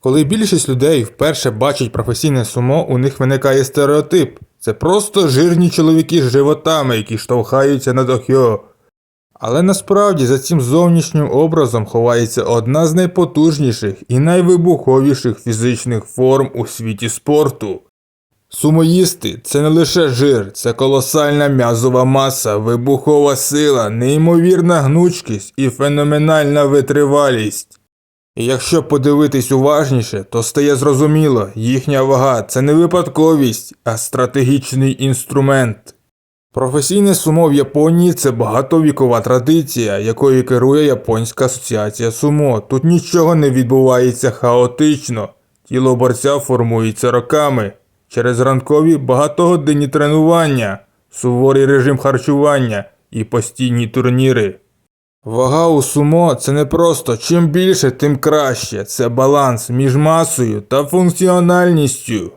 Коли більшість людей вперше бачать професійне сумо, у них виникає стереотип. Це просто жирні чоловіки з животами, які штовхаються на дохьо. Але насправді за цим зовнішнім образом ховається одна з найпотужніших і найвибуховіших фізичних форм у світі спорту. Сумоїсти це не лише жир, це колосальна м'язова маса, вибухова сила, неймовірна гнучкість і феноменальна витривалість. Якщо подивитись уважніше, то стає зрозуміло, їхня вага це не випадковість, а стратегічний інструмент. Професійне сумо в Японії це багатовікова традиція, якою керує Японська асоціація сумо. Тут нічого не відбувається хаотично, тіло борця формується роками через ранкові багатогодинні тренування, суворий режим харчування і постійні турніри. Вага у сумо це не просто чим більше, тим краще. Це баланс між масою та функціональністю.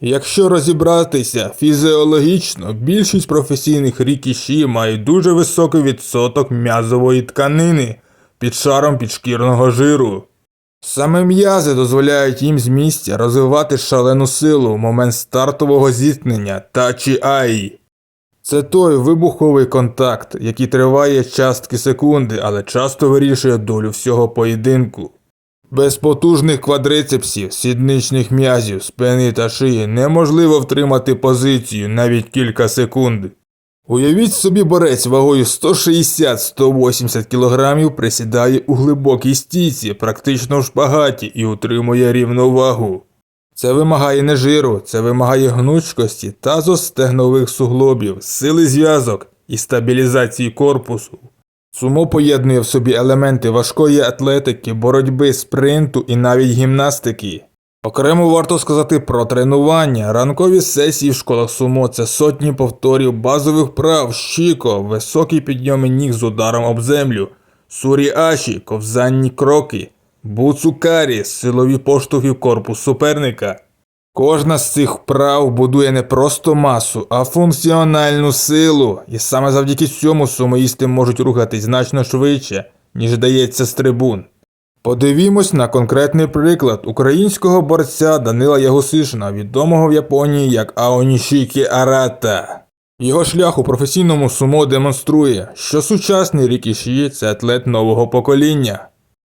Якщо розібратися фізіологічно, більшість професійних рікіші мають дуже високий відсоток м'язової тканини під шаром підшкірного жиру. Саме м'язи дозволяють їм з місця розвивати шалену силу в момент стартового зіткнення тачі аї. Це той вибуховий контакт, який триває частки секунди, але часто вирішує долю всього поєдинку. Без потужних квадрицепсів, сідничних м'язів, спини та шиї неможливо втримати позицію навіть кілька секунд. Уявіть собі, борець вагою 160-180 кг присідає у глибокій стійці, практично в шпагаті і утримує рівновагу. Це вимагає не жиру, це вимагає гнучкості тазостегнових суглобів, сили зв'язок і стабілізації корпусу. Сумо поєднує в собі елементи важкої атлетики, боротьби, спринту і навіть гімнастики. Окремо варто сказати про тренування. Ранкові сесії в школах сумо це сотні повторів базових прав, щіко, високі підйоми ніг з ударом об землю, суріаші, ковзанні кроки, буцукарі, силові поштовхи в корпус суперника. Кожна з цих вправ будує не просто масу, а функціональну силу, і саме завдяки цьому сумоїсти можуть рухатись значно швидше, ніж дається з трибун. Подивімось на конкретний приклад українського борця Данила Ягосишина, відомого в Японії як Аонішікі Арата. Його шлях у професійному сумо демонструє, що сучасний Рікіші – це атлет нового покоління.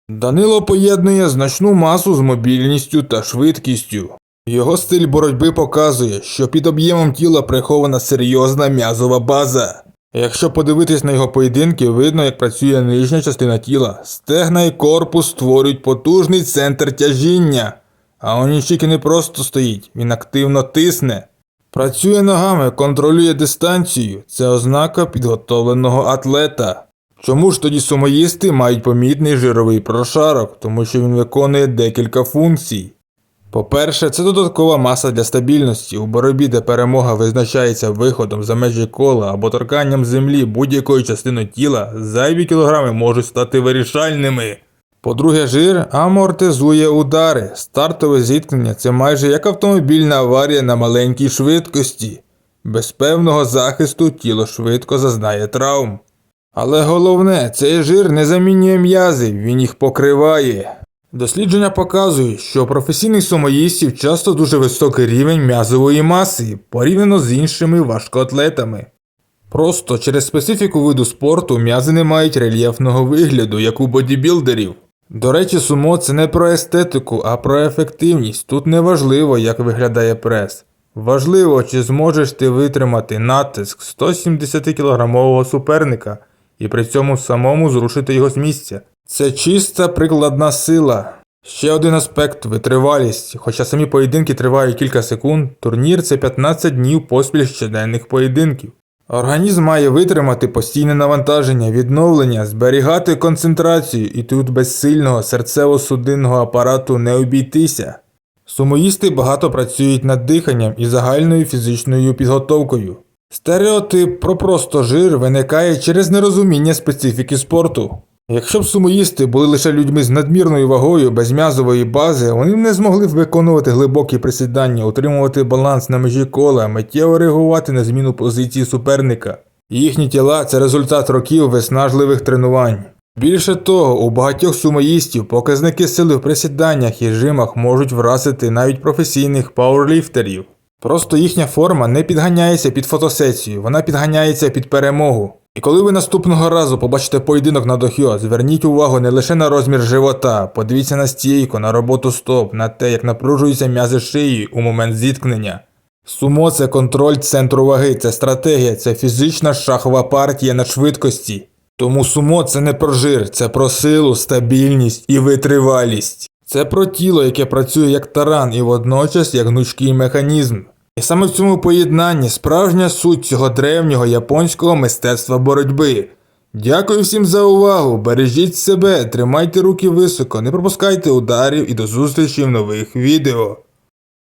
Данило поєднує значну масу з мобільністю та швидкістю. Його стиль боротьби показує, що під об'ємом тіла прихована серйозна м'язова база. Якщо подивитись на його поєдинки, видно, як працює нижня частина тіла. Стегна і корпус створюють потужний центр тяжіння. А Онічіки не просто стоїть, він активно тисне. Працює ногами, контролює дистанцію. Це ознака підготовленого атлета. Чому ж тоді сумоїсти мають помітний жировий прошарок, тому що він виконує декілька функцій. По-перше, це додаткова маса для стабільності у боротьбі, де перемога визначається виходом за межі кола або торканням землі будь-якої частини тіла, зайві кілограми можуть стати вирішальними. По-друге, жир амортизує удари. Стартове зіткнення це майже як автомобільна аварія на маленькій швидкості. Без певного захисту тіло швидко зазнає травм. Але головне, цей жир не замінює м'язи, він їх покриває. Дослідження показують, що у професійних сумоїстів часто дуже високий рівень м'язової маси порівняно з іншими важкоатлетами. Просто через специфіку виду спорту м'язи не мають рельєфного вигляду, як у бодібілдерів. До речі, сумо це не про естетику, а про ефективність. Тут не важливо, як виглядає прес. Важливо, чи зможеш ти витримати натиск 170 кілограмового суперника і при цьому самому зрушити його з місця. Це чиста прикладна сила. Ще один аспект витривалість. Хоча самі поєдинки тривають кілька секунд, турнір це 15 днів поспіль щоденних поєдинків. Організм має витримати постійне навантаження, відновлення, зберігати концентрацію, і тут без сильного серцево-судинного апарату не обійтися. Сумоїсти багато працюють над диханням і загальною фізичною підготовкою. Стереотип про просто жир виникає через нерозуміння специфіки спорту. Якщо б сумоїсти були лише людьми з надмірною вагою, без м'язової бази, вони б не змогли б виконувати глибокі присідання, утримувати баланс на межі кола, миттєво реагувати на зміну позиції суперника. Їхні тіла це результат років виснажливих тренувань. Більше того, у багатьох сумоїстів показники сили в присіданнях і жимах можуть вразити навіть професійних пауерліфтерів. Просто їхня форма не підганяється під фотосесію, вона підганяється під перемогу. І коли ви наступного разу побачите поєдинок на дохьо, зверніть увагу не лише на розмір живота, подивіться на стійку, на роботу стоп, на те, як напружуються м'язи шиї у момент зіткнення. Сумо це контроль центру ваги, це стратегія, це фізична шахова партія на швидкості. Тому сумо це не про жир, це про силу, стабільність і витривалість. Це про тіло, яке працює як таран і водночас як гнучкий механізм. І саме в цьому поєднанні справжня суть цього древнього японського мистецтва боротьби. Дякую всім за увагу, бережіть себе, тримайте руки високо, не пропускайте ударів і до зустрічі в нових відео.